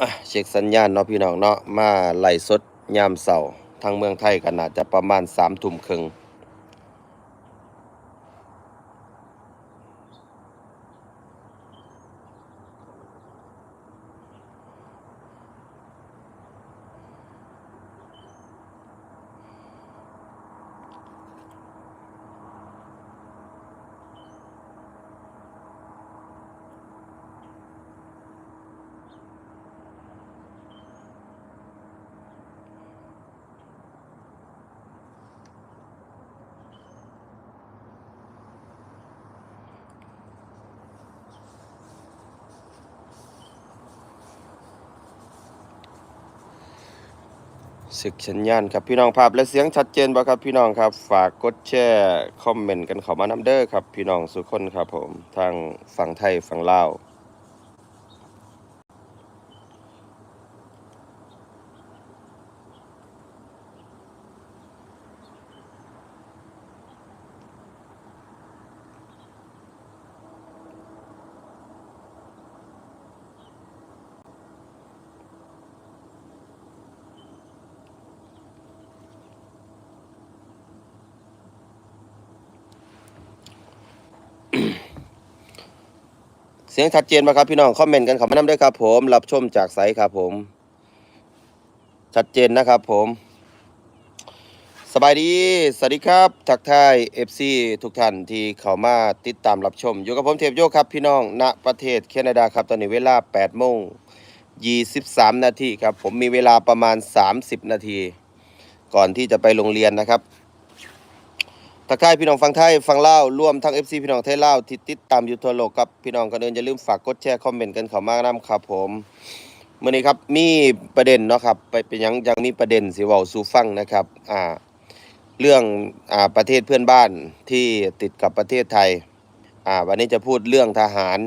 อะเช็คสัญญาณเนาะพี่น้องเนาะมาไล่สดยามเสาร์ทางเมืองไทยกันน่าจะประมาณสามทุ่มครึ่ง ศึกสัญญาณครับพี่น้องภาพและเสียงชัดเจนบ่ครับพี่น้องครับ ฝากกดแชร์คอมเมนต์กันเข้ามานำเด้อครับ พี่น้องสุกคนครับผมทางฝั่งไทยฝั่งลาว เสียงชัดเจนไหมครับพี่น้องคอมเมนต์กันเข้ามานำด้อครับผมรับชมจากไสครับผม ชัดเจนนะครับผม สบายดี สวัสดีครับ ทักทาย FC ทุกท่านที่เข้ามาติดตามรับชม อยู่กับผมเทพโยครับพี่น้องณประเทศแคนาดาครับ ตอนนี้เวลา8โมง23 นาทีครับ ผมมีเวลาประมาณ 30 นาที ก่อนที่จะไปโรงเรียนนะครับ ทักทายพี่น้องฟังไทยฟังเล่าร่วมทั้ง FC พี่น้องไทยเล่าที่ติดตามอยู่ทั่วโลกครับพี่น้องก็เดินอย่าลืมฝากกดแชร์คอมเมนต์กันเข้ามานํครับผมมื้อนี้ครับมีประเด็นเนาะครับไปเป็นยังยังมีประเด็นสิเว้าสู่ฟังนะครับอ่าเรื่องอ่าประเทศเพื่อนบ้านที่ติดกับประเทศไทยอ่าวันนี้จะพูดเรื่องทหาร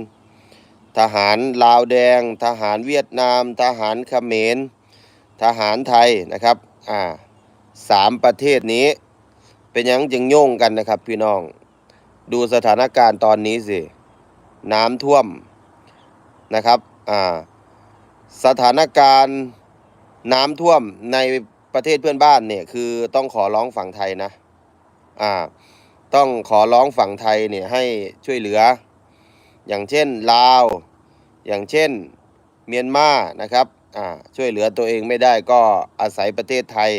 ทหารลาวแดง ทหารเวียดนาม ทหารเขมร ทหารไทยนะครับอ่าสามประเทศนี้ เป็นยังจึงโยงกันนะครับ พี่น้อง ดูสถานการณ์ตอนนี้สิ น้ำท่วมนะครับ อ่า สถานการณ์น้ำท่วมในประเทศเพื่อนบ้านเนี่ย คือต้องขอร้องฝั่งไทยนะ อ่า ต้องขอร้องฝั่งไทยเนี่ยให้ช่วยเหลือ อย่างเช่นลาว อย่างเช่นเมียนมานะครับ อ่า ช่วยเหลือตัวเองไม่ได้ก็อาศัยประเทศไทย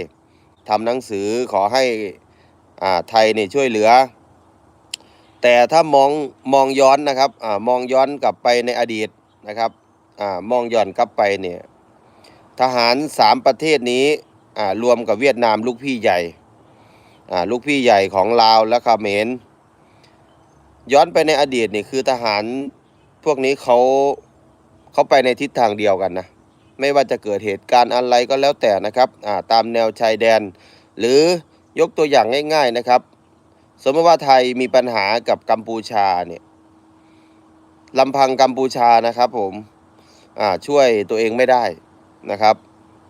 ทำหนังสือขอให้ ไทยนี่ช่วยเหลือ แต่ถ้ามองมองย้อนนะครับอ่ามองย้อนกลับไปในอดีตนะครับอ่ามองย้อนกลับไปเนี่ยทหารสามประเทศนี้อ่ารวมกับเวียดนามลูกพี่ใหญ่อ่าลูกพี่ใหญ่ของลาวและเขมรย้อนไปในอดีตนี่คือทหารพวกนี้เขาเขาไปในทิศทางเดียวกันนะไม่ว่าจะเกิดเหตุการณ์อะไรก็แล้วแต่นะครับอ่าตามแนวชายแดน หรือ ยกตัวอย่างง่าย ๆนะครับ สมมติว่าไทยมีปัญหากับกัมพูชาเนี่ยลำพังกัมพูชานะครับผมอ่าช่วยตัวเองไม่ได้นะครับ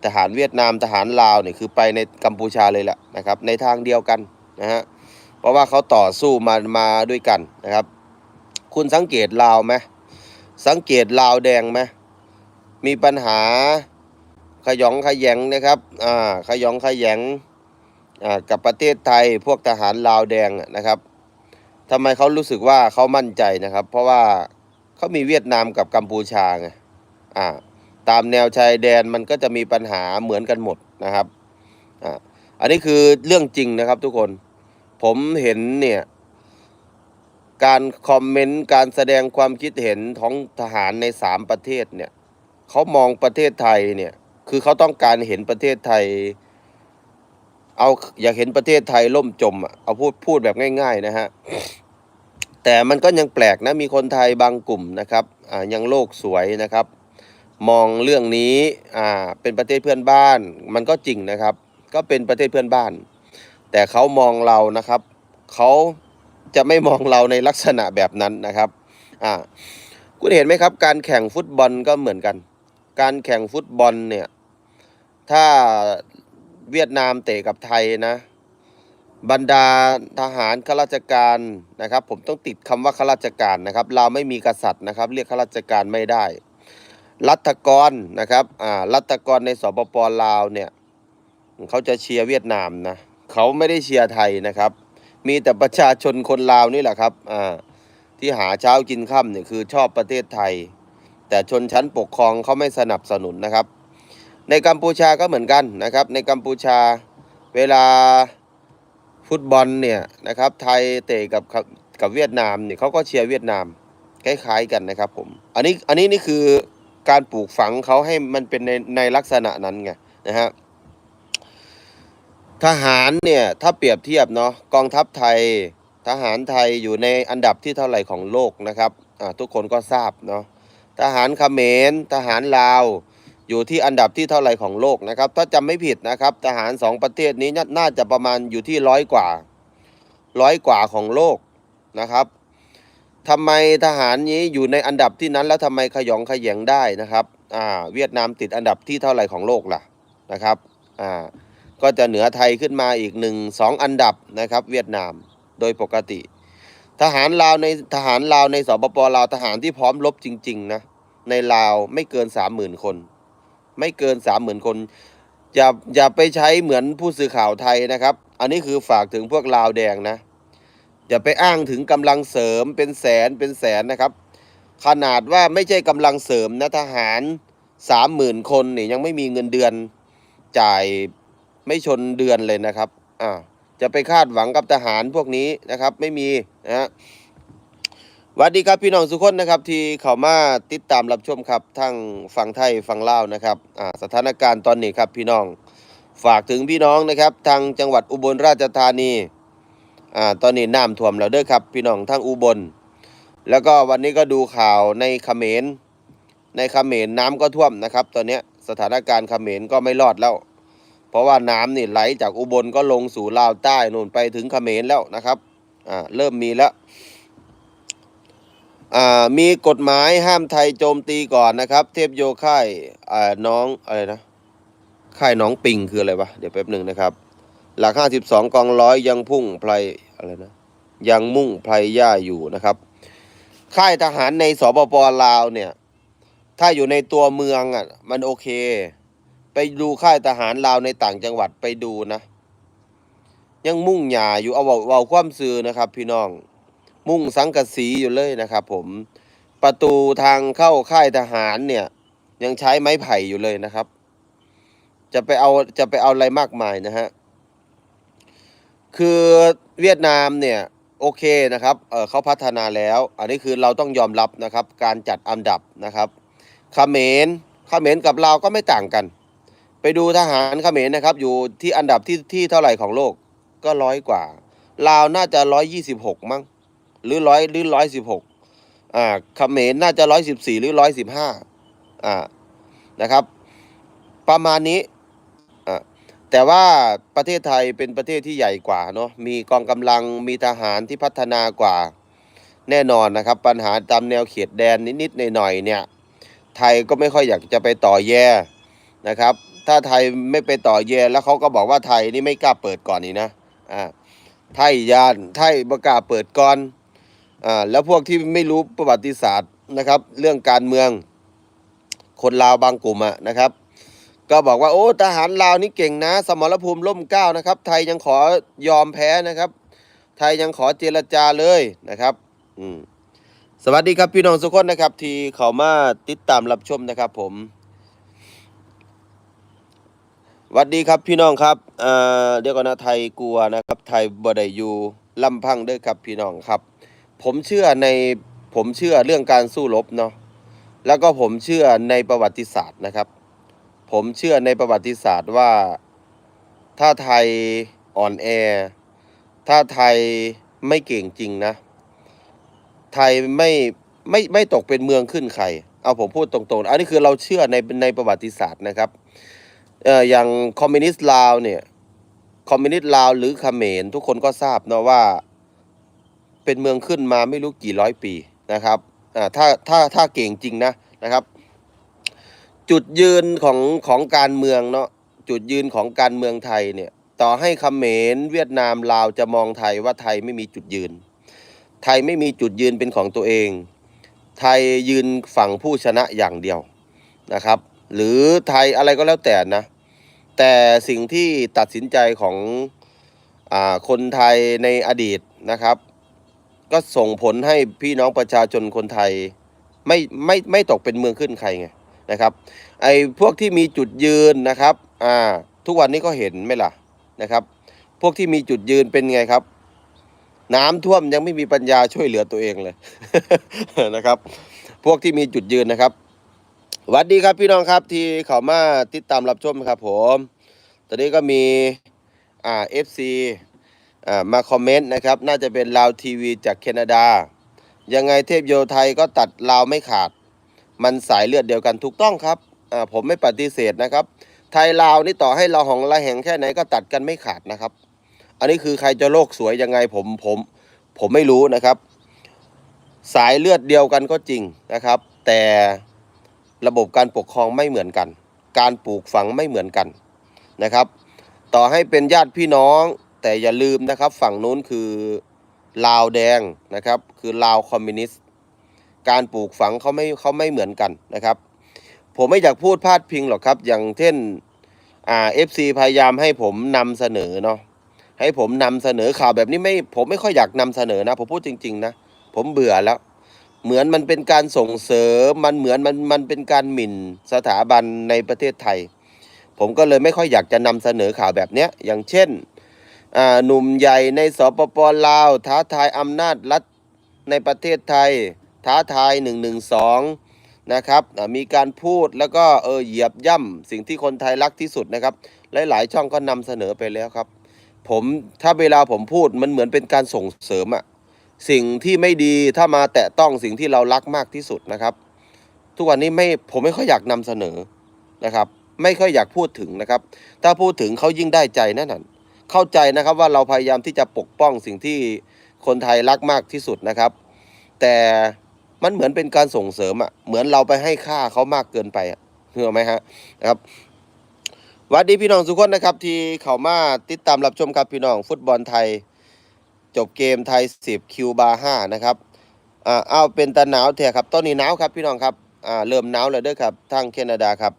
ทหารเวียดนามทหารลาวเนี่ยคือไปในกัมพูชาเลยแหละนะครับ ในทางเดียวกันนะฮะเพราะว่าเขาต่อสู้มามาด้วยกันนะครับ คุณสังเกตลาวไหมสังเกตลาวแดงไหมมีปัญหาขยองขยงนะครับอ่าขยองขยงอ่า กับประเทศไทยพวกทหารลาวแดงนะครับทำไมเขารู้สึกว่าเขามั่นใจนะครับ เพราะว่าเขามีเวียดนามกับกัมพูชาไงอ่าตามแนวชายแดนมันก็จะมีปัญหาเหมือนกันหมดนะครับอ่าอันนี้คือเรื่องจริงนะครับทุกคนผมเห็นเนี่ยการคอมเมนต์การแสดงความคิดเห็นของทหารในสามประเทศเนี่ยเขามองประเทศไทยเนี่ยคือเขาต้องการเห็นประเทศไทย เอาอยากเห็นประเทศไทยล่มจมอะเอาพูดพูดแบบง่าย ๆ นะฮะแต่มันก็ยังแปลกนะมีคนไทยบางกลุ่มนะครับอ่ายังโลกสวยนะครับ มองเรื่องนี้อ่าเป็นประเทศเพื่อนบ้าน มันก็จริงนะครับ ก็เป็นประเทศเพื่อนบ้าน แต่เขามองเรานะครับเขาจะไม่มองเราในลักษณะแบบนั้นนะครับอ่าคุณเห็นไหมครับ การแข่งฟุตบอลก็เหมือนกัน การแข่งฟุตบอลเนี่ยถ้า เวียดนามเตะกับไทยนะ บรรดาทหารข้าราชการนะครับ ผมต้องติดคำว่าข้าราชการนะครับเราไม่มีกษัตริย์นะครับ เรียกข้าราชการไม่ได้ รัฐกรนะครับอ่ารัฐกรในสปปลาวเนี่ยเขาจะเชียร์เวียดนามนะเขาไม่ได้เชียร์ไทยนะครับ มีแต่ประชาชนคนลาวนี่แหละครับอ่าที่หาเช้ากินค่ำเนี่ยคือชอบประเทศไทย แต่ชนชั้นปกครองเขาไม่สนับสนุนนะครับ ในกัมพูชาก็เหมือนกันนะครับ ในกัมพูชาเวลาฟุตบอลเนี่ยนะครับไทยเตะกับกับเวียดนามเนี่ยเขาก็เชียร์เวียดนามคล้ายๆกันนะครับผมอันนี้อันนี้นี่คือการปลูกฝังเขาให้มันเป็นในในลักษณะนั้นไงนะฮะทหารเนี่ยถ้าเปรียบเทียบเนาะกองทัพไทยทหารไทยอยู่ในอันดับที่เท่าไหร่ของโลกนะครับทุกคนก็ทราบเนาะทหารเขมรทหารลาว อยู่ที่อันดับที่เท่าไรของโลกนะครับ ถ้าจำไม่ผิดนะครับ ทหารสองประเทศนี้น่าจะประมาณอยู่ที่ร้อยกว่าร้อยกว่าของโลกนะครับทำไมทหารนี้อยู่ในอันดับที่นั้นแล้วทำไมขยองขยงได้นะครับอ่าเวียดนามติดอันดับที่เท่าไรของโลกล่ะนะครับอ่าก็จะเหนือไทยขึ้นมาอีกหนึ่งสองอันดับนะครับ เวียดนามโดยปกติ ทหารลาวในทหารลาวในสปปลาวทหารที่พร้อมรบจริง ๆ นะ ในลาวไม่เกินสามหมื่นคน ไม่เกินสามหมื่นคนอย่าอย่าไปใช้เหมือนผู้สื่อข่าวไทยนะครับ อันนี้คือฝากถึงพวกลาวแดงนะ อย่าไปอ้างถึงกำลังเสริมเป็นแสนเป็นแสนนะครับ ขนาดว่าไม่ใช่กำลังเสริมนะทหารสามหมื่นคนนี่ยังไม่มีเงินเดือนจ่ายไม่ชนเดือนเลยนะครับอ่าจะไปคาดหวังกับทหารพวกนี้นะครับ ไม่มีนะฮะ วัสดีครับพี่น้องสุกคนนะครับที่เข้ามาติดตามรับชมครับทั้งฝั่งไทยฝั่งลาวนะครับสถานการณ์ตอนนี้ครับพี่น้องฝากถึงพี่น้องนะครับทางจังหวัดอุบลราชธานีอ่าตอนนี้น้ำท่วมแล้วเด้อครับ พี่น้องทั้งอุบล แล้วก็วันนี้ก็ดูข่าวในเขมรในเขมรน้ำก็ท่วมนะครับ ตอนนี้สถานการณ์เขมรก็ไม่รอดแล้ว เพราะว่าน้ำนี่ไหลจากอุบลก็ลงสู่ลาวใต้นู่นไปถึงเขมรแล้วนะครับอ่าเริ่มมีแล้ว มีกฎหมายห้ามไทยโจมตีก่อนนะครับ เทพโยค่ายน้องอะไรนะค่ายน้องปิงคืออะไรวะเดี๋ยวแป๊บหนึ่งนะครับ หลักห้าสิบสองกองร้อยยังพุ่งไพรอะไรนะยังมุ่งไพรย่าอยู่นะครับ ค่ายทหารในสปปลาวเนี่ย ถ้าอยู่ในตัวเมืองอะมันโอเค ไปดูค่ายทหารลาวในต่างจังหวัดไปดูนะ ยังมุ่งหยาอยู่เอาเว้าความซื่อนะครับ พี่น้อง มุ่งสังกะสีอยู่เลยนะครับผมประตูทางเข้าค่ายทหารเนี่ย ยังใช้ไม้ไผ่อยู่เลยนะครับ จะไปเอาจะไปเอาอะไรมากมายนะฮะคือเวียดนามเนี่ยโอเคนะครับเเขาพัฒนาแล้ว อันนี้คือเราต้องยอมรับนะครับ การจัดอันดับนะครับเขมรเขมรกับเราก็ไม่ต่างกัน ไปดูทหารเขมรนะครับ อยู่ที่อันดับที่ที่เท่าไหร่ของโลกก็ร้อยกว่าลาวน่าจะร้อยยี่สิบหกมั้ง หรือร้อยหรือร้อยสิบหกอ่าเขมรน่าจะร้อยสิบสี่หรือร้อยสิบห้าอ่านะครับ ประมาณนี้อ่าแต่ว่าประเทศไทยเป็นประเทศที่ใหญ่กว่าเนาะมีกองกำลังมีทหารที่พัฒนากว่าแน่นอนนะครับ ปัญหาตามแนวเขตแดนนิดๆหน่อยๆเนี่ย ไทยก็ไม่ค่อยอยากจะไปต่อแย่นะครับ ถ้าไทยไม่ไปต่อแย่แล้วเขาก็บอกว่าไทยนี่ไม่กล้าเปิดก่อนนี่นะอ่าไทยยานไทยประกล้าเปิดก่อน อ่าแล้วพวกที่ไม่รู้ประวัติศาสตร์นะครับ เรื่องการเมือง คนลาวบางกลุ่มอะนะครับ ก็บอกว่าโอ้ทหารลาวนี่เก่งนะ สมรภูมิล่มเก้านะครับ ไทยยังขอยอมแพ้นะครับ ไทยยังขอเจรจาเลยนะครับ อืมสวัสดีครับพี่น้องทุกคนนะครับ ที่เขามาติดตามรับชมนะครับ ผมสวัสดีครับพี่น้องครับเอ่อเดี๋ยวก่อนนะไทยกลัวนะครับ ไทยบ่ได้อยู่ลำพังเด้อครับพี่น้องครับ ผมเชื่อในผมเชื่อเรื่องการสู้รบเนาะแล้วก็ผมเชื่อในประวัติศาสตร์นะครับ ผมเชื่อในประวัติศาสตร์ว่า ถ้าไทยอ่อนแอ ถ้าไทยไม่เก่งจริงนะ ไทยไม่ไม่ไม่ตกเป็นเมืองขึ้นใคร เอาผมพูดตรงๆ อันนี้คือเราเชื่อในในประวัติศาสตร์นะครับเอ่ออย่างคอมมิวนิสต์ลาวเนี่ย คอมมิวนิสต์ลาวหรือเขมรทุกคนก็ทราบเนาะว่า เป็นเมืองขึ้นมาไม่รู้กี่ร้อยปีนะครับอ่าถ้าถ้าถ้าเก่งจริงนะนะครับ จุดยืนของของการเมืองเนาะจุดยืนของการเมืองไทยเนี่ยต่อให้เขมรเวียดนามลาวจะมองไทยว่าไทยไม่มีจุดยืน ไทยไม่มีจุดยืนเป็นของตัวเอง ไทยยืนฝั่งผู้ชนะอย่างเดียวนะครับ หรือไทยอะไรก็แล้วแต่นะ แต่สิ่งที่ตัดสินใจของอคนไทยในอดีตนะครับ ก็ส่งผลให้พี่น้องประชาชนคนไทย ไม่ไม่ไม่ตกเป็นเมืองขึ้นใครไงนะครับ ไอ้พวกที่มีจุดยืนนะครับอ่าทุกวันนี้ก็เห็นไหมล่ะนะครับ พวกที่มีจุดยืนเป็นไงครับ น้ำท่วมยังไม่มีปัญญาช่วยเหลือตัวเองเลยนะครับ พวกที่มีจุดยืนนะครับหวัสดีครับพี่น้องครับที่เขามาติดตามรับชมครับผม ตอนนี้ก็มีอ่า FC อ่า มาคอมเมนต์นะครับ น่าจะเป็นลาวทีวีจากแคนาดา ยังไงเทพโยไทยก็ตัดลาวไม่ขาด มันสายเลือดเดียวกันถูกต้องครับผมไม่ปฏิเสธนะครับ ไทยลาวนี่ต่อให้เราหองละแหงแค่ไหนก็ตัดกันไม่ขาดนะครับ อันนี้คือใครจะโลกสวยยังไงผมผมผมไม่รู้นะครับ สายเลือดเดียวกันก็จริงนะครับ แต่ระบบการปกครองไม่เหมือนกัน การปลูกฝังไม่เหมือนกันนะครับ ต่อให้เป็นญาติพี่น้อง แต่อย่าลืมนะครับฝั่งนู้นคือลาวแดงนะครับ คือลาวคอมมิวนิสต์การปลูกฝังเขาไม่เขาไม่เหมือนกันนะครับ ผมไม่อยากพูดพาดพิงหรอกครับ อย่างเช่นอ่าเอฟซีพยายามให้ผมนำเสนอเนาะให้ผมนำเสนอข่าวแบบนี้ไม่ผมไม่ค่อยอยากนำเสนอนะ ผมพูดจริง ๆ นะ ผมเบื่อแล้ว เหมือนมันเป็นการส่งเสริมมันเหมือนมันมันเป็นการหมิ่นสถาบันในประเทศไทย ผมก็เลยไม่ค่อยอยากจะนำเสนอข่าวแบบเนี้ยอย่างเช่นอ หนุ่มใหญ่ในสปปลาว ท้าทายอำนาจรัฐในประเทศไทย ท้าทาย1นึนะครับมีการพูดแล้วก็เออเหยียบย่ำสิ่งที่คนไทยรักที่สุดนะครับ หลาย ๆ ช่องก็นำเสนอไปแล้วครับ ผมถ้าเวลาผมพูดมันเหมือนเป็นการส่งเสริมอะสิ่งที่ไม่ดีถ้ามาแตะต้องสิ่งที่เรารักมากที่สุดนะครับ ทุกวันนี้ไม่ผมไม่ค่อยอยากนำเสนอนะครับ ไม่ค่อยอยากพูดถึงนะครับ ถ้าพูดถึงเขายิ่งได้ใจนั่นน่ะ เข้าใจนะครับว่าเราพยายามที่จะปกป้องสิ่งที่คนไทยรักมากที่สุดนะครับ แต่มันเหมือนเป็นการส่งเสริมอะเหมือนเราไปให้ค่าเขามากเกินไปอะเห็นไหมฮะนะครับวัสดีพี่น้องทุกคนนะครับ ที่เข้ามาติดตามรับชมครับพี่น้องฟุตบอลไทย จบเกมไทย 10 คิวบาร์5นะครับอ่าเอาเป็นตะหนาวแท้ครับตอนนี้หนาวครับพี่น้องครับอ่าเริ่มหนาวแล้วเด้อครับทางแคนาดาครับ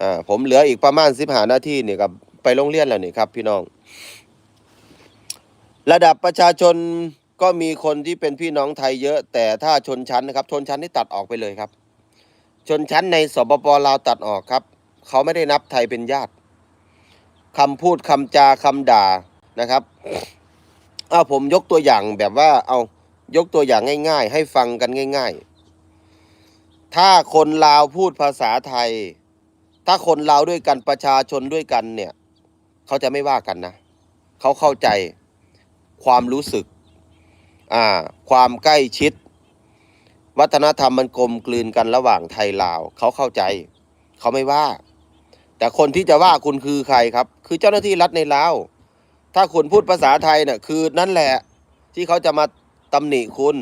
อ่าผมเหลืออีกประมาณ15นาทีเนี่ครับ ไปโรงเรียนแล้วนี่ครับ พี่น้อง ระดับประชาชนก็มีคนที่เป็นพี่น้องไทยเยอะ แต่ถ้าชนชั้นนะครับ ชนชั้นที่ตัดออกไปเลยครับ ชนชั้นในสปปลาวตัดออกครับ เขาไม่ได้นับไทยเป็นญาติคำพูดคำจาคำด่านะครับเอาผมยกตัวอย่างแบบว่า เอายกตัวอย่างง่าย ๆ ให้ฟังกันง่าย ๆ ถ้าคนลาวพูดภาษาไทย ถ้าคนลาวด้วยกันประชาชนด้วยกันเนี่ย เขาจะไม่ว่ากันนะเขาเข้าใจความรู้สึกอ่าความใกล้ชิด วัฒนธรรมมันกลมกลืนกันระหว่างไทยลาวเขาเข้าใจ เขาไม่ว่า แต่คนที่จะว่าคุณคือใครครับ คือเจ้าหน้าที่รัฐในลาวถ้าคุณพูดภาษาไทยเนี่ยคือนั่นแหละที่เขาจะมาตำหนิคุณ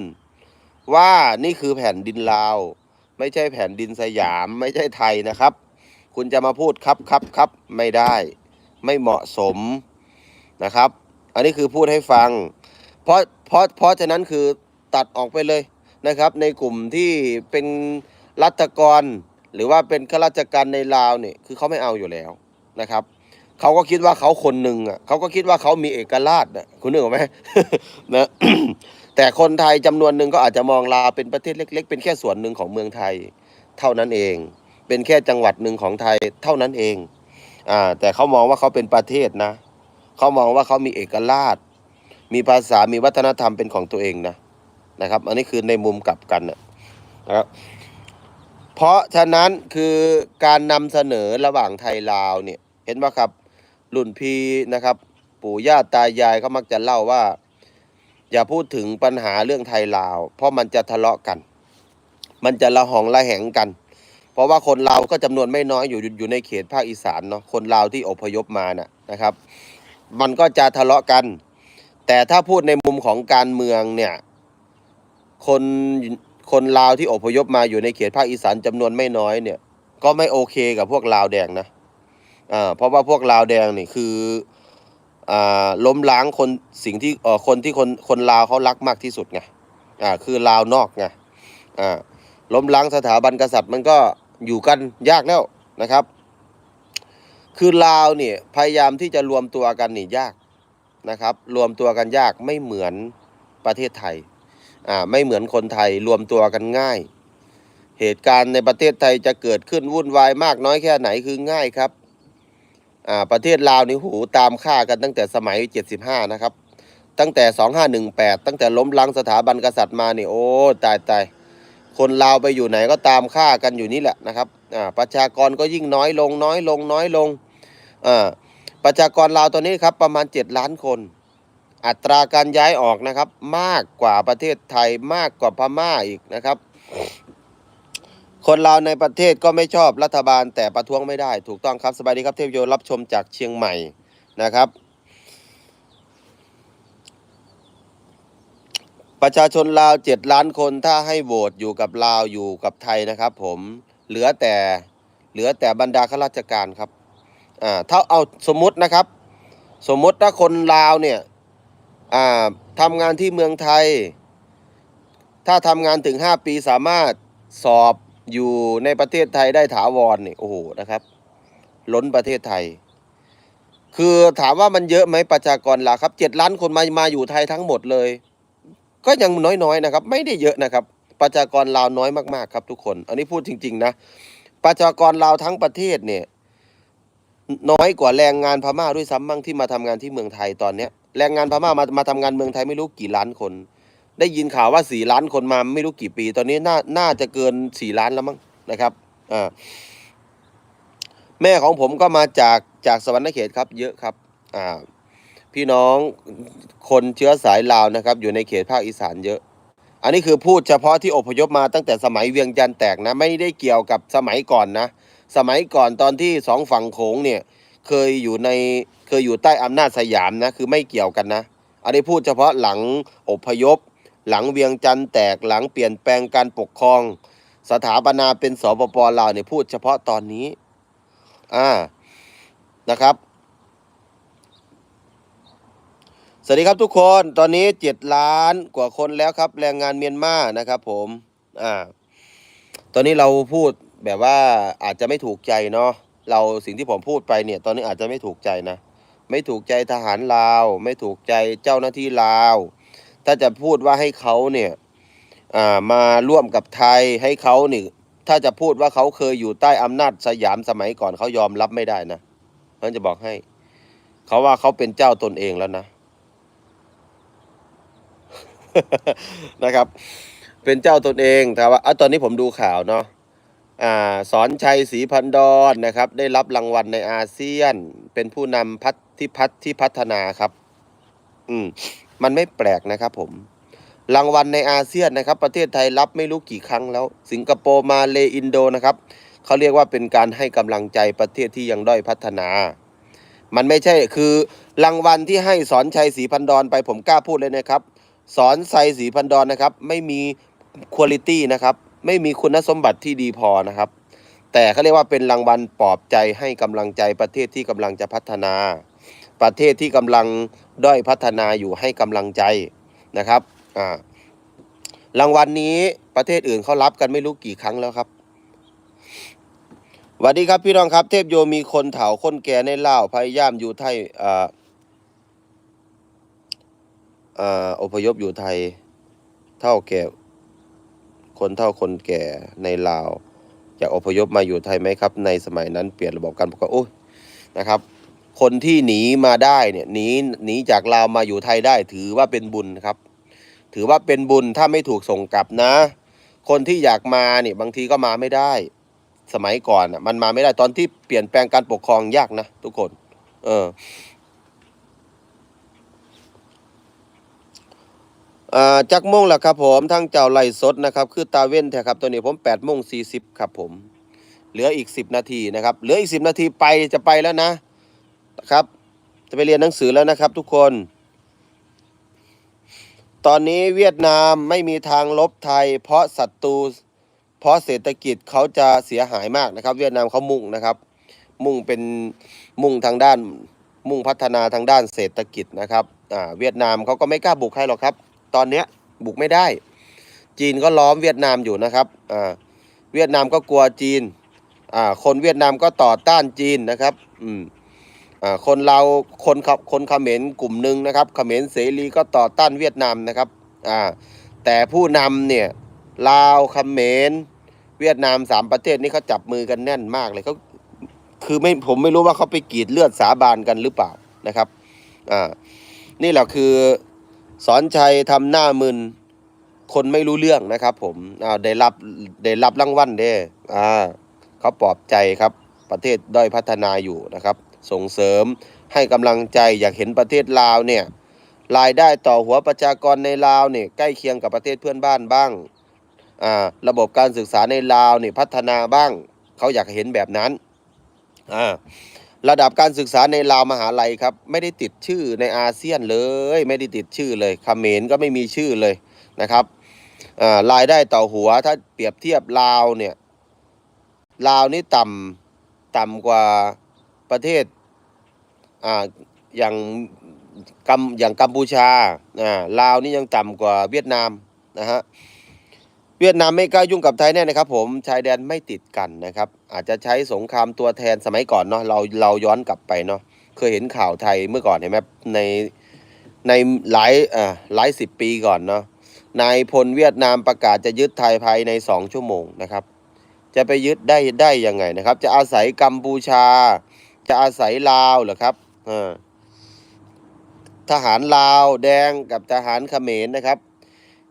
ว่านี่คือแผ่นดินลาว ไม่ใช่แผ่นดินสยาม ไม่ใช่ไทยนะครับ คุณจะมาพูดครับครับครับไม่ได้ ไม่เหมาะสมนะครับ อันนี้คือพูดให้ฟัง เพราะเพราะเพราะฉะนั้นคือตัดออกไปเลยนะครับ ในกลุ่มที่เป็นรัฐกร หรือว่าเป็นข้าราชการในลาวเนี่ยคือเขาไม่เอาอยู่แล้วนะครับเขาก็คิดว่าเขาคนหนึ่งอะเขาก็คิดว่าเขามีเอกราชอะคุณนึกออกไหมนะแต่คนไทยจำนวนหนึ่งก็อาจจะมองลาวเป็นประเทศเล็ก ๆ เป็นแค่ส่วนหนึ่งของเมืองไทย เท่านั้นเอง เป็นแค่จังหวัดหนึ่งของไทยเท่านั้นเอง อ่าแต่เขามองว่าเขาเป็นประเทศนะ เขามองว่าเขามีเอกราช มีภาษา มีวัฒนธรรมเป็นของตัวเองนะ นะครับ อันนี้คือในมุมกลับกันนะครับ เพราะฉะนั้นคือการนำเสนอระหว่างไทยลาวเนี่ย เห็นไหมครับ รุ่นพี่นะครับ ปู่ย่าตายายเขามักจะเล่าว่า อย่าพูดถึงปัญหาเรื่องไทยลาว เพราะมันจะทะเลาะกัน มันจะละหองละแหงกัน เพราะว่าคนลาก็จำนวนไม่น้อยอยู่อยู่ในเขตภาคอีสานเนาะคนลาวที่อพยพมาน่ะนะครับ มันก็จะทะเลาะกัน แต่ถ้าพูดในมุมของการเมืองเนี่ยคนคนลาวที่อพยพมาอยู่ในเขตภาคอีสานจำนวนไม่น้อยเนี่ย ก็ไม่โอเคกับพวกลาวแดงนะอ่าเพราะว่าพวกลาวแดงนี่คืออ่าล้มล้างคนสิ่งที่เอ่อคนที่คนคนลาวเขารักมากที่สุดไงอ่าคือลาวนอกไงอ่าล้มล้างสถาบันกษัตริย์มันก็ อยู่กันยากแล้วนะครับ คือลาวเนี่ยพยายามที่จะรวมตัวกันนี่ยากนะครับ รวมตัวกันยากไม่เหมือนประเทศไทยอ่าไม่เหมือนคนไทยรวมตัวกันง่าย เหตุการณ์ในประเทศไทยจะเกิดขึ้นวุ่นวายมากน้อยแค่ไหนคือง่ายครับอ่าประเทศลาวนี่หูตามฆ่ากันตั้งแต่สมัย 75 นะครับ ตั้งแต่ 2518 ตั้งแต่ล้มล้างสถาบันกษัตริย์มานี่โอ้ตายตาย คนลาวไปอยู่ไหนก็ตามฆ่ากันอยู่นี่แหละนะครับประชากรก็ยิ่งน้อยลงน้อยลงน้อยลงประชากรลาวตอนนี้ครับประมาณ 7 ล้านคน อัตราการย้ายออกนะครับ มากกว่าประเทศไทยมากกว่าพม่าอีกนะครับ คนลาวในประเทศก็ไม่ชอบรัฐบาลแต่ประท้วงไม่ได้ ถูกต้องครับสบายดีครับเทพโยรับชมจากเชียงใหม่นะครับ ประชาชนลาวเจ็ดล้านคนถ้าให้โหวตอยู่กับลาวอยู่กับไทยนะครับ ผมเหลือแต่เหลือแต่บรรดาข้าราชการครับอ่าถ้าเอาสมมตินะครับ สมมติถ้าคนลาวเนี่ยอ่าทำงานที่เมืองไทย ถ้าทำงานถึง 5 ปีสามารถสอบอยู่ในประเทศไทยได้ถาวรนี่โอ้โหนะครับ ล้นประเทศไทย คือถามว่ามันเยอะไหมประชากรลาวครับเจ็ดล้านคนมามาอยู่ไทยทั้งหมดเลย ก็ยังน้อยๆนะครับ ไม่ได้เยอะนะครับ ประชากรลาวน้อยมากๆครับทุกคน อันนี้พูดจริง ๆ นะ ประชากรลาวทั้งประเทศเนี่ยน้อยกว่าแรงงานพม่าด้วยซ้ำบ้างที่มาทำงานที่เมืองไทยตอนเนี้ยแรงงานพม่ามามาทำงานเมืองไทยไม่รู้กี่ล้านคน ได้ยินข่าวว่าสี่ล้านคนมาไม่รู้กี่ปี ตอนนี้น่าน่าจะเกินสี่ล้านแล้วมั้งนะครับอ่าแม่ของผมก็มาจากจากสวรรณเขตครับ เยอะครับอ่า พี่น้องคนเชื้อสายลาวนะครับ อยู่ในเขตภาคอีสานเยอะ อันนี้คือพูดเฉพาะที่อพยพมาตั้งแต่สมัยเวียงจันทร์แตกนะ ไม่ได้เกี่ยวกับสมัยก่อนนะ สมัยก่อนตอนที่สองฝั่งโขงเนี่ยเคยอยู่ในเคยอยู่ใต้อำนาจสยามนะคือไม่เกี่ยวกันนะ อันนี้พูดเฉพาะหลังอพยพ หลังเวียงจันทร์แตกหลังเปลี่ยนแปลงการปกครอง สถาปนาเป็นสปปลาวเนี่ยพูดเฉพาะตอนนี้อ่านะครับ สวัสดีครับทุกคนตอนนี้เจ็ดล้านกว่าคนแล้วครับ แรงงานเมียนมานะครับ ผมอ่าตอนนี้เราพูดแบบว่าอาจจะไม่ถูกใจเนาะเราสิ่งที่ผมพูดไปเนี่ย ตอนนี้อาจจะไม่ถูกใจนะ ไม่ถูกใจทหารลาว ไม่ถูกใจเจ้าหน้าที่ลาว ถ้าจะพูดว่าให้เขาเนี่ยอ่ามาร่วมกับไทยให้เขาเนี่ยถ้าจะพูดว่าเขาเคยอยู่ใต้อำนาจสยามสมัยก่อนเขายอมรับไม่ได้นะผมจะบอกให้ เขาว่าเขาเป็นเจ้าตนเองแล้วนะ นะครับ เป็นเจ้าตนเองแต่ว่าอตอนนี้ผมดูข่าวเนาะอสอนชัยศรีพันดอนนะครับ ได้รับรางวัลในอาเซียน เป็นผู้นำพัฒที่พัฒที่พัฒนาครับ อืม มันไม่แปลกนะครับ ผม รางวัลในอาเซียนนะครับ ประเทศไทยรับไม่รู้กี่ครั้งแล้ว สิงคโปร์มาเลอินโดนะครับเขาเรียกว่าเป็นการให้กำลังใจประเทศที่ยังด้อยพัฒนา มันไม่ใช่คือรางวัลที่ให้สอนชัยศรีพันดอนไปผมกล้าพูดเลยนะครับ สอนไซศรีพันดอนนะครับ ไม่มีคุณลิตี้นะครับ ไม่มีคุณสมบัติที่ดีพอนะครับ แต่เขาเรียกว่าเป็นรางวัลปลอบใจให้กำลังใจประเทศที่กำลังจะพัฒนา ประเทศที่กำลังด้อยพัฒนาอยู่ให้กำลังใจนะครับอ่ารางวัลนนี้ประเทศอื่นเขารับกันไม่รู้กี่ครั้งแล้วครับสวัสดีครับพี่น้องครับ เทพโยมีคนเฒ่าคนแก่ในเลาพยายามอยู่ไทยอ่า อพยพอยู่ไทยเท่าแก่คนเท่าคนแก่ในลาวจะอพยพมาอยู่ไทยไหมครับ ในสมัยนั้นเปลี่ยนระบบการปกครองโอ้ยนะครับ คนที่หนีมาได้เนี่ยหนีหนีจากลาวมาอยู่ไทยได้ถือว่าเป็นบุญครับ ถือว่าเป็นบุญถ้าไม่ถูกส่งกลับนะ คนที่อยากมาเนี่ยบางทีก็มาไม่ได้ สมัยก่อนอะมันมาไม่ได้ตอนที่เปลี่ยนแปลงการปกครองยากนะทุกคน เออ อ่าจักโมงแล้วครับผมทั้งเจ้าไล่สดนะครับ คือตาเว้นแท้ครับตัวนี้ผม8ปดโมงสีครับผม เหลืออีก 10 นาทีนะครับ เหลืออีก 10 นาทีไปจะไปแล้วนะนะครับ จะไปเรียนหนังสือแล้วนะครับ ทุกคน ตอนนี้เวียดนามไม่มีทางลบไทย เพราะศัตรูเพราะเศรษฐกิจเขาจะเสียหายมากนะครับ เวียดนามเขามุ่งนะครับ มุ่งเป็นมุ่งทางด้าน มุ่งพัฒนาทางด้านเศรษฐกิจนะครับอ่าเวียดนามเขาก็ไม่กล้าบุกใครหรอกครับ ตอนเนี้ยบุกไม่ได้ จีนก็ล้อมเวียดนามอยู่นะครับอ่าเวียดนามก็กลัวจีนอ่าคนเวียดนามก็ต่อต้านจีนนะครับอืมอ่าคนเราคนเขคนเขมรกลุ่มหนึ่งนะครับเขมรเสรีก็ต่อต้านเวียดนามนะครับอ่าแต่ผู้นำเนี่ยลาวเขมรเวียดนามสามประเทศนี้เขาจับมือกันแน่นมากเลยเขาคือไม่ผมไม่รู้ว่าเขาไปกรีดเลือดสาบานกันหรือเปล่านะครับอ่านี่แหละคือ สอนชัยทำหน้ามึน คนไม่รู้เรื่องนะครับผมอ่าได้รับได้รับรางวัลเด้อ่าเขาปลอบใจครับประเทศด้อยพัฒนาอยู่นะครับ ส่งเสริมให้กำลังใจอยากเห็นประเทศลาวเนี่ยรายได้ต่อหัวประชากรในลาวเนี่ยใกล้เคียงกับประเทศเพื่อนบ้านบ้างอ่าระบบการศึกษาในลาวเนี่ยพัฒนาบ้าง เขาอยากเห็นแบบนั้นอ่า ระดับการศึกษาในลาวมหาลัยครับ ไม่ได้ติดชื่อในอาเซียนเลย ไม่ได้ติดชื่อเลยเขมรก็ไม่มีชื่อเลยนะครับรายได้ต่อหัวถ้าเปรียบเทียบลาวเนี่ยลาวนี่ต่ำต่ำกว่าประเทศออย่างกัมอย่างกัมพูชาอ่าลาวนี่ยังต่ำกว่าเวียดนามนะฮะ เวียดนามไม่กล้ายุ่งกับไทยแน่นะครับผมชายแดนไม่ติดกันนะครับ อาจจะใช้สงครามตัวแทนสมัยก่อนเนาะเราเราย้อนกลับไปเนาะเคยเห็นข่าวไทยเมื่อก่อนเห็นไหมในในหลายอ่อหลายสิบปีก่อนเนาะนายพลเวียดนามประกาศจะยึดไทยภายในสองชั่วโมงนะครับ จะไปยึดได้ได้ยังไงนะครับ จะอาศัยกัมพูชา จะอาศัยลาวเหรอครับเออทหารลาวแดงกับทหารเขมรนะครับ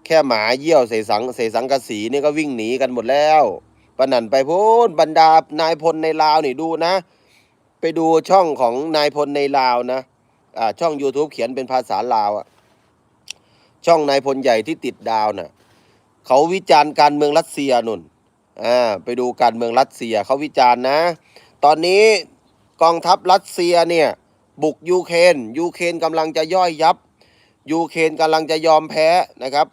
แค่หมาเยี่ยวใส่สังใส่สังกะสีนี่ก็วิ่งหนีกันหมดแล้วปนันไปพูนบรรดานายพลในลาวนี่ดูนะ ไปดูช่องของนายพลในลาวนะอ่าช่อง YouTube เขียนเป็นภาษาลาวอะช่องนายพลใหญ่ที่ติดดาวน่ะเขาวิจารณ์การเมืองรัสเซียนุ่นอ่าไปดูการเมืองรัสเซียเขาวิจารณ์นะ ตอนนี้กองทัพรัสเซียเนี่ยบุกยูเครนยูเครนกำลังจะย่อยยับยูเครนกำลังจะยอมแพ้นะครับ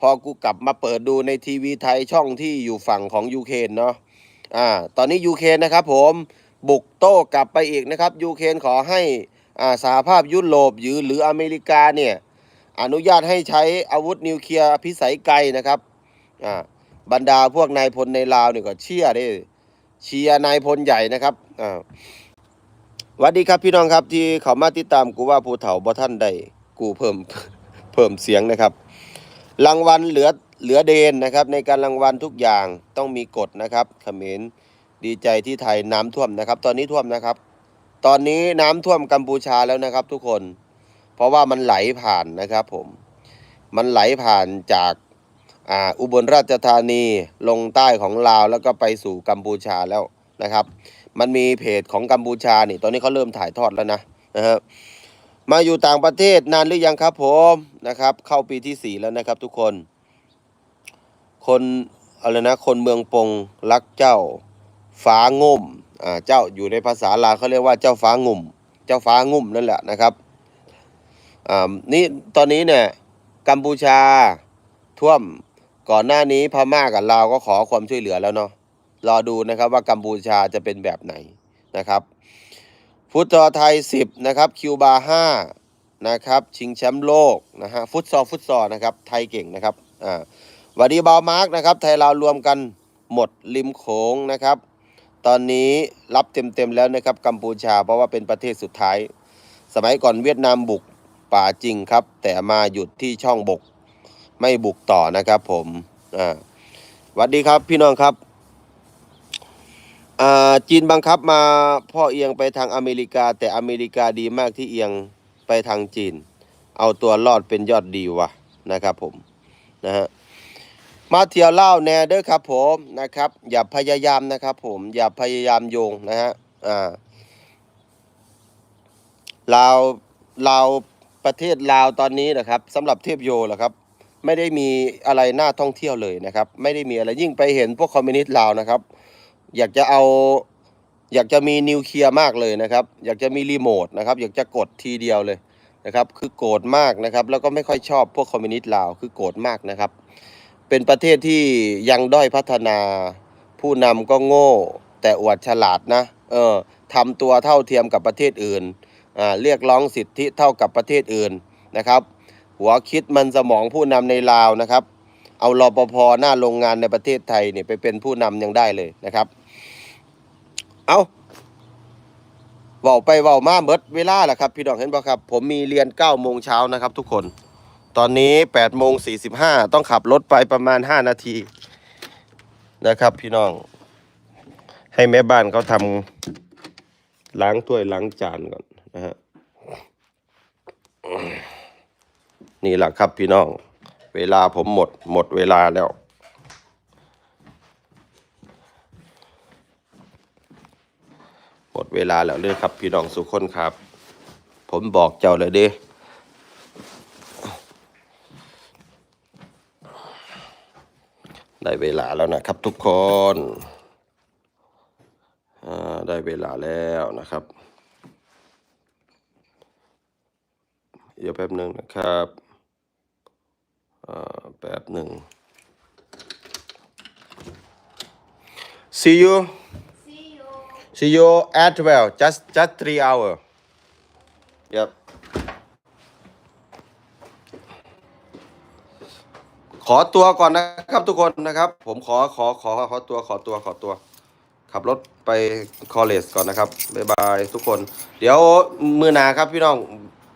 พอกูกลับมาเปิดดูในทีวีไทยช่องที่อยู่ฝั่งของยูเครนเนาะอ่าตอนนี้ยูเครนนะครับผมบุกโต้กลับไปอีกนะครับยูเครนขอให้อ่าสหภาพยุโรปหรือหรืออเมริกาเนี่ยอนุญาตให้ใช้อาวุธนิวเคลียร์พิสัยไกลนะครับอ่าบรรดาพวกนายพลในลาวเนี่ยก็เชียร์ด้เชียร์นายพลใหญ่นะครับอ่าวัสดีครับพี่น้องครับที่เขามาติดตามกูว่าผู้เฒ่าบ่ท่านได้กูเพิ่มเพิ่มเสียงนะครับ รางวัลเหลือเหลือเดนนะครับ ในการรางวัลทุกอย่างต้องมีกฎนะครับเขมรดีใจที่ไทยน้ำท่วมนะครับ ตอนนี้ท่วมนะครับ ตอนนี้น้ำท่วมกัมพูชาแล้วนะครับ ทุกคน เพราะว่ามันไหลผ่านนะครับ ผม มันไหลผ่านจากอ่าอุบลราชธานีลงใต้ของลาวแล้วก็ไปสู่กัมพูชาแล้วนะครับ มันมีเพจของกัมพูชานี่ ตอนนี้เขาเริ่มถ่ายทอดแล้วนะนะครับ มาอยู่ต่างประเทศนานหรือยังครับผมนะครับ เข้าปีที่สี่แล้วนะครับทุกคน คนอะไรนะคนเมืองปงรักเจ้าฟ้างุ่มอ่าเจ้าอยู่ในภาษาลาวเขาเรียกว่าเจ้าฟ้างุ่ม เจ้าฟ้างุ่มนั่นแหละนะครับอ่านี่ตอนนี้เนี่ยกัมพูชาท่วมก่อนหน้านี้พม่ากับลาวก็ขอความช่วยเหลือแล้วเนาะรอดูนะครับว่ากัมพูชาจะเป็นแบบไหนนะครับ ฟุตซอลไทย 10 นะครับ คิวบาร์5นะครับ ชิงแชมป์โลกนะฮะ ฟุตซอล ฟุตซอลนะครับ ไทยเก่งนะครับ อ่าวัดดีบาวมาร์กนะครับ ไทยเราวรวมกันหมดริมโขงนะครับ ตอนนี้รับเต็มๆแล้วนะครับ กัมพูชา เพราะว่าเป็นประเทศสุดท้าย สมัยก่อนเวียดนามบุกป่าจริงครับ แต่มาหยุดที่ช่องบก ไม่บุกต่อนะครับผม อ่าสวัสดีครับพี่น้องครับ จีนบังคับมาพ่อเอียงไปทางอเมริกา แต่อเมริกาดีมากที่เอียงไปทางจีน เอาตัวรอดเป็นยอดดีวะนะครับผมนะฮะมาเที่ยวเล่าวแน่เด้อครับผมนะครับ อย่าพยายามนะครับผมอย่าพยายามโยงนะฮะอ่าลาวลาวประเทศลาวตอนนี้นะครับสำหรับเทพโยเหรอครับ ไม่ได้มีอะไรน่าท่องเที่ยวเลยนะครับ ไม่ได้มีอะไรยิ่งไปเห็นพวกคอมมิวนิสต์ลาวนะครับ อยากจะเอา อยากจะมีนิวเคลียร์มากเลยนะครับ อยากจะมีรีโมทนะครับ อยากจะกดทีเดียวเลยนะครับ คือโกรธมากนะครับ แล้วก็ไม่ค่อยชอบพวกคอมมิวนิสต์ลาว คือโกรธมากนะครับ เป็นประเทศที่ยังด้อยพัฒนา ผู้นำก็โง่ แต่อวดฉลาดนะ เออทำตัวเท่าเทียมกับประเทศอื่น อ่า เรียกร้องสิทธิเท่ากับประเทศอื่นนะครับ หัวคิดมันสมองผู้นำในลาวนะครับ เอารอปภหน้าโรงงานในประเทศไทยเนี่ยไปเป็นผู้นำยังได้เลยนะครับ เอาเว้าไปเว้ามาเบิดเวลาแหละครับ พี่น้องเห็นบ่ครับ ผมมีเรียน9โมงเช้านะครับ ทุกคน ตอนนี้8โมง45ต้องขับรถไปประมาณ 5 นาทีนะครับ พี่น้อง ให้แม่บ้านเขาทำล้างถ้วยล้างจานก่อนนะฮะนี่แหละครับพี่น้อง เวลาผมหมดหมดเวลาแล้ว หมดเวลาแล้วเลยครับ พี่น้องสุขคนครับ ผมบอกเจ้าเลยเด้ได้เวลาแล้วนะครับทุกคนได้เวลาแล้วนะครับ เดี๋ยวแป๊บหนึ่งนะครับ ป๊บหนึ่ง see you See you. see you at 12 just just three hour yep ขอตัวก่อนนะครับทุกคนนะครับ ผมขอขอขอขอตัวขอตัวขอตัว ขับรถไปคอเลสก่อนนะครับ บ๊ายบายทุกคน เดี๋ยวมือนาครับพี่น้อง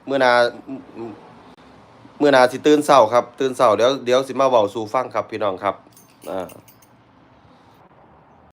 มือนา มื่อนาสิตื่นเศร้าครับ ตื่นเศร้าเดี๋ยวเดี๋ยวสิมาเบาสู่ฟังครับพี่น้องครับอ่า